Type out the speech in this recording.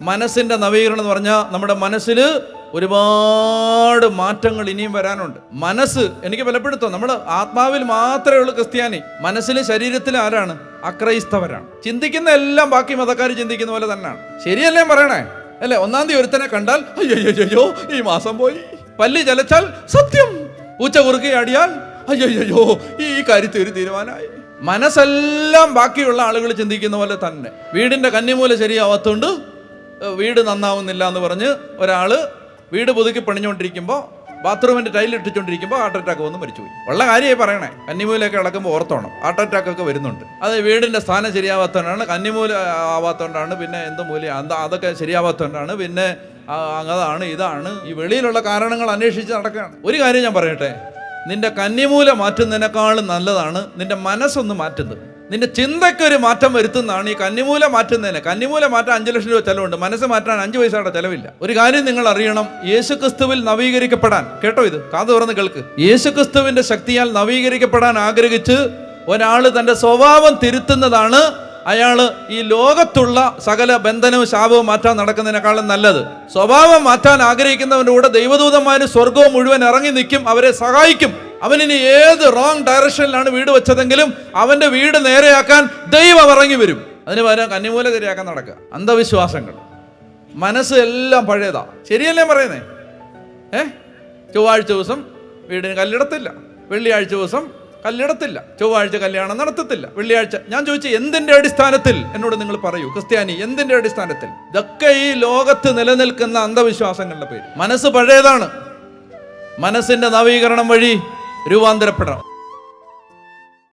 മനസ്സിന്റെ നവീകരണം എന്ന് പറഞ്ഞാൽ നമ്മുടെ മനസ്സിൽ ഒരുപാട് മാറ്റങ്ങൾ ഇനിയും വരാനുണ്ട്. മനസ്സ് എനിക്ക് ബലപ്പെടുത്തോ നമ്മൾ ആത്മാവിൽ മാത്രമേ ഉള്ളൂ ക്രിസ്ത്യാനി. മനസ്സിൽ ശരീരത്തിൽ ആരാണ്? അക്രൈസ്തവരാണ്. ചിന്തിക്കുന്ന എല്ലാം ബാക്കി മതക്കാർ ചിന്തിക്കുന്ന പോലെ തന്നെയാണ്. ശരിയല്ലേ പറയണേ? അല്ലേ? ഒന്നാം തീയതി ഒരുത്തനെ കണ്ടാൽ അയ്യോ ഈ മാസം പോയി. പല്ല് ചലച്ചാൽ സത്യം. പൂച്ച കുറുക്കിയാടിയാൽ അയ്യോ ഈ കാര്യത്തിൽ ഒരു തീരുമാനമായി. മനസ്സെല്ലാം ബാക്കിയുള്ള ആളുകൾ ചിന്തിക്കുന്ന പോലെ തന്നെ. വീടിന്റെ കന്നിമൂല ശരിയാവാത്തോണ്ട് വീട് നന്നാവുന്നില്ല എന്ന് പറഞ്ഞ് ഒരാൾ വീട് പുതുക്കി പണിഞ്ഞുകൊണ്ടിരിക്കുമ്പോൾ ബാത്റൂമിന്റെ ടൈൽ ഇട്ടിച്ചുകൊണ്ടിരിക്കുമ്പോൾ ഹാർട്ട് അറ്റാക്ക് വന്ന് മരിച്ചുപോയി. ഉള്ള കാര്യമായി പറയണേ. കന്നിമൂലൊക്കെ ഇളക്കുമ്പോൾ ഓർത്തോണം. ഹാർട്ട് അറ്റാക്ക് ഒക്കെ വരുന്നുണ്ട്. അത് വീടിന്റെ സ്ഥാനം ശരിയാവാത്തതുകൊണ്ടാണ് കന്നിമൂല ആവാത്തതുകൊണ്ടാണ് പിന്നെ എന്ത് മൂല അതൊക്കെ ശരിയാവാത്തതുകൊണ്ടാണ് പിന്നെ അതാണ് ഇതാണ്. ഈ വെളിയിലുള്ള കാരണങ്ങൾ അന്വേഷിച്ച് നടക്കുകയാണ്. ഒരു കാര്യം ഞാൻ പറയട്ടെ? നിന്റെ കന്നിമൂല മാറ്റുന്നതിനേക്കാളും നല്ലതാണ് നിന്റെ മനസ്സൊന്ന് മാറ്റുന്നത്. നിന്റെ ചിന്തയ്ക്ക് ഒരു മാറ്റം വരുത്തുന്നതാണ് ഈ കന്നിമൂല മാറ്റുന്നതിന്. കന്നിമൂല മാറ്റാൻ അഞ്ച് ലക്ഷം രൂപ ചെലവുണ്ട്. മനസ്സ് മാറ്റാൻ അഞ്ച് പൈസയുടെ ചെലവില്ല. ഒരു കാര്യം നിങ്ങൾ അറിയണം. യേശു ക്രിസ്തുവിൽ നവീകരിക്കപ്പെടാൻ. കേട്ടോ ഇത്? കാത് തുറന്ന് കേൾക്ക്. യേശു ക്രിസ്തുവിന്റെ ശക്തിയാൽ നവീകരിക്കപ്പെടാൻ ആഗ്രഹിച്ച് ഒരാൾ തന്റെ സ്വഭാവം തിരുത്തുന്നതാണ് അയാൾ ഈ ലോകത്തുള്ള സകല ബന്ധനവും ശാപവും മാറ്റാൻ നടക്കുന്നതിനേക്കാളും നല്ലത്. സ്വഭാവം മാറ്റാൻ ആഗ്രഹിക്കുന്നവന്റെ കൂടെ ദൈവദൂതന്മാര് സ്വർഗവും മുഴുവൻ ഇറങ്ങി നിൽക്കും. അവരെ സഹായിക്കും. അവനിനി ഏത് റോങ് ഡയറക്ഷനിലാണ് വീട് വെച്ചതെങ്കിലും അവന്റെ വീട് നേരെയാക്കാൻ ദൈവം ഇറങ്ങി വരും. അതിന് പകരം കന്നിമൂല ശരിയാക്കാൻ നടക്കുക. അന്ധവിശ്വാസങ്ങൾ. മനസ്സ് എല്ലാം പഴയതാ. ശരിയല്ലേ പറയുന്നേ? ഏ? ചൊവ്വാഴ്ച ദിവസം വീടിന് കല്ലിടത്തില്ല. വെള്ളിയാഴ്ച ദിവസം കല്ലിടത്തില്ല. ചൊവ്വാഴ്ച കല്യാണം നടത്തത്തില്ല. വെള്ളിയാഴ്ച ഞാൻ ചോദിച്ചു എന്തിന്റെ അടിസ്ഥാനത്തിൽ? എന്നോട് നിങ്ങൾ പറയൂ. ക്രിസ്ത്യാനി എന്തിന്റെ അടിസ്ഥാനത്തിൽ? ഇതൊക്കെ ഈ ലോകത്ത് നിലനിൽക്കുന്ന അന്ധവിശ്വാസങ്ങളുടെ പേര്. മനസ്സ് പഴയതാണ്. മനസ്സിന്റെ നവീകരണം വഴി രൂപാന്തരപ്പെടണം.